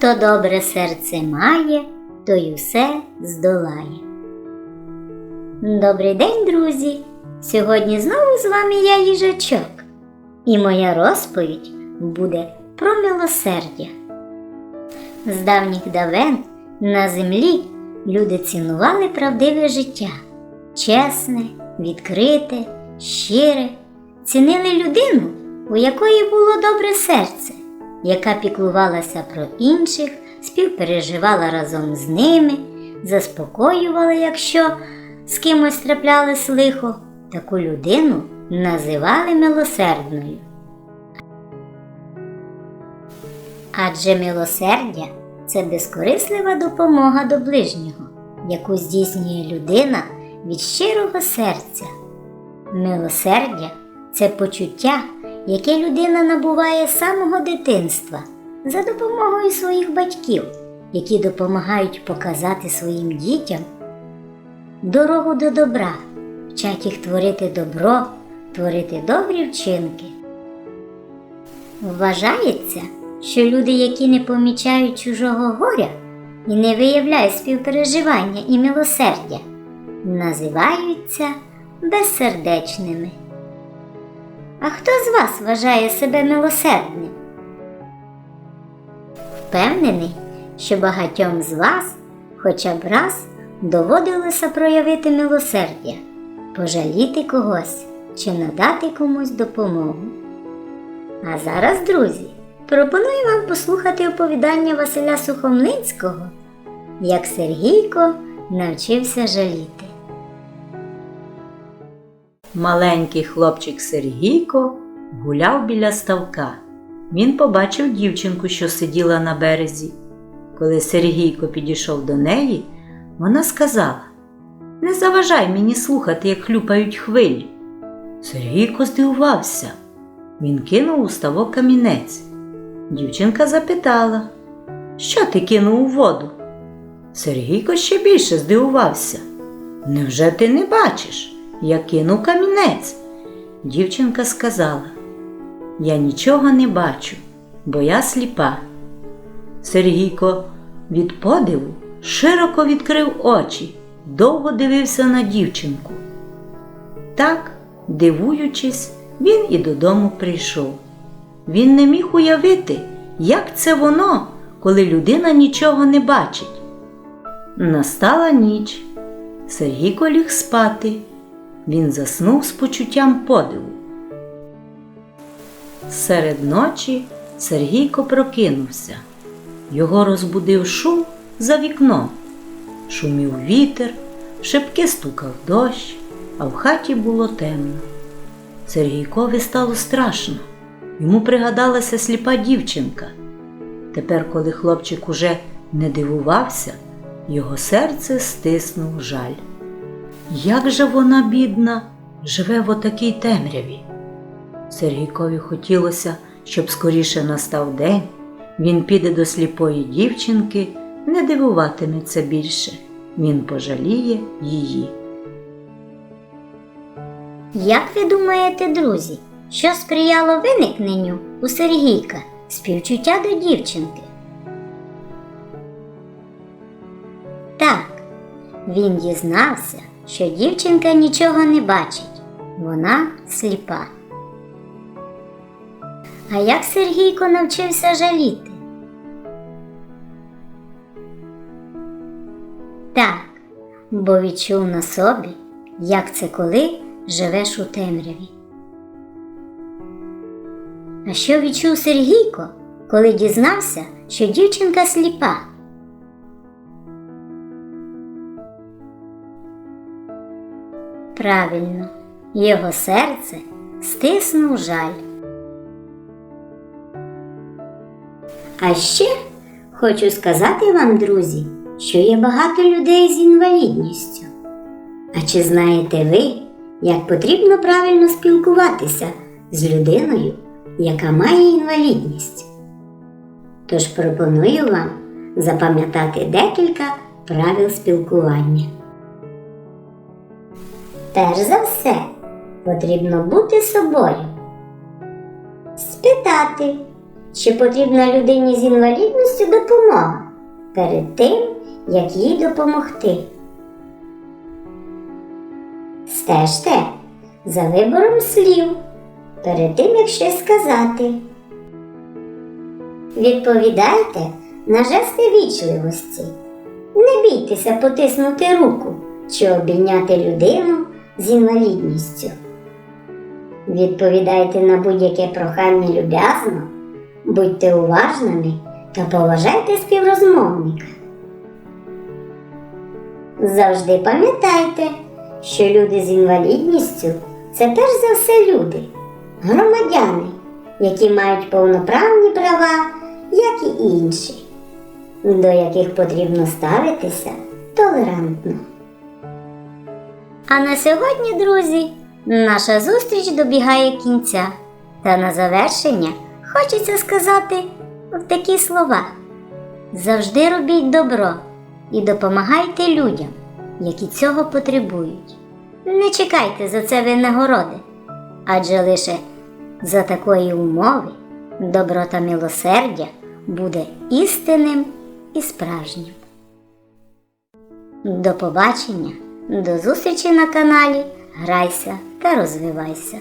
Хто добре серце має, той усе здолає. Добрий день, друзі! Сьогодні знову з вами я їжачок, і моя розповідь буде про милосердя. З давніх давен на землі люди цінували правдиве життя, чесне, відкрите, щире, цінили людину, у якої було добре серце, яка піклувалася про інших, співпереживала разом з ними, заспокоювала, якщо з кимось траплялось лихо, таку людину називали милосердною. Адже милосердя це безкорислива допомога до ближнього, яку здійснює людина від щирого серця. Милосердя це почуття, яке людина набуває з самого дитинства за допомогою своїх батьків, які допомагають показати своїм дітям дорогу до добра, вчать їх творити добро, творити добрі вчинки. Вважається, що люди, які не помічають чужого горя і не виявляють співпереживання і милосердя, називаються безсердечними. А хто з вас вважає себе милосердним? Впевнений, що багатьом з вас хоча б раз доводилося проявити милосердя, пожаліти когось чи надати комусь допомогу. А зараз, друзі, пропоную вам послухати оповідання Василя Сухомлинського, як Сергійко навчився жаліти. Маленький хлопчик Сергійко гуляв біля ставка. Він побачив дівчинку, що сиділа на березі. Коли Сергійко підійшов до неї, вона сказала Не заважай мені слухати, як хлюпають хвилі. Сергійко здивувався. Він кинув у ставок камінець. Дівчинка запитала, що ти кинув у воду? Сергійко ще більше здивувався. Невже ти не бачиш? Я кинув камінець. Дівчинка сказала, я нічого не бачу, бо я сліпа. Сергійко від подиву широко відкрив очі, довго дивився на дівчинку. Так, дивуючись, він і додому прийшов. Він не міг уявити, як це воно, коли людина нічого не бачить. Настала ніч. Сергійко ліг спати. Він заснув з почуттям подиву. Серед ночі Сергійко прокинувся. Його розбудив шум за вікном. Шумів вітер, шибки стукав дощ, а в хаті було темно. Сергійкові стало страшно. Йому пригадалася сліпа дівчинка. Тепер, коли хлопчик уже не дивувався, його серце стиснув жаль. Як же вона, бідна, живе в отакій темряві? Сергійкові хотілося, щоб скоріше настав день, він піде до сліпої дівчинки, не дивуватиметься більше, він пожаліє її. Як ви думаєте, друзі, що сприяло виникненню у Сергійка співчуття до дівчинки? Він дізнався, що дівчинка нічого не бачить, вона сліпа. А як Сергійко навчився жаліти? Так, бо відчув на собі, як це коли живеш у темряві. А що відчув Сергійко, коли дізнався, що дівчинка сліпа? Правильно, його серце стиснув жаль. А ще хочу сказати вам, друзі, що є багато людей з інвалідністю. А чи знаєте ви, як потрібно правильно спілкуватися з людиною, яка має інвалідність? Тож пропоную вам запам'ятати декілька правил спілкування. Перш за все, потрібно бути собою. Спитати, чи потрібна людині з інвалідністю допомога перед тим, як їй допомогти. Стежте за вибором слів перед тим, як щось сказати. Відповідайте на жести вічливості. Не бійтеся потиснути руку чи обійняти людину з інвалідністю. Відповідайте на будь-яке прохання люб'язно, будьте уважними та поважайте співрозмовника. Завжди пам'ятайте, що люди з інвалідністю це перш за все люди, громадяни, які мають повноправні права, як і інші, до яких потрібно ставитися толерантно. А на сьогодні, друзі, наша зустріч добігає кінця. Та на завершення хочеться сказати в такі слова: завжди робіть добро і допомагайте людям, які цього потребують. Не чекайте за це винагороди, адже лише за такої умови добро та милосердя буде істинним і справжнім. До побачення, до зустрічі на каналі Грайся та розвивайся.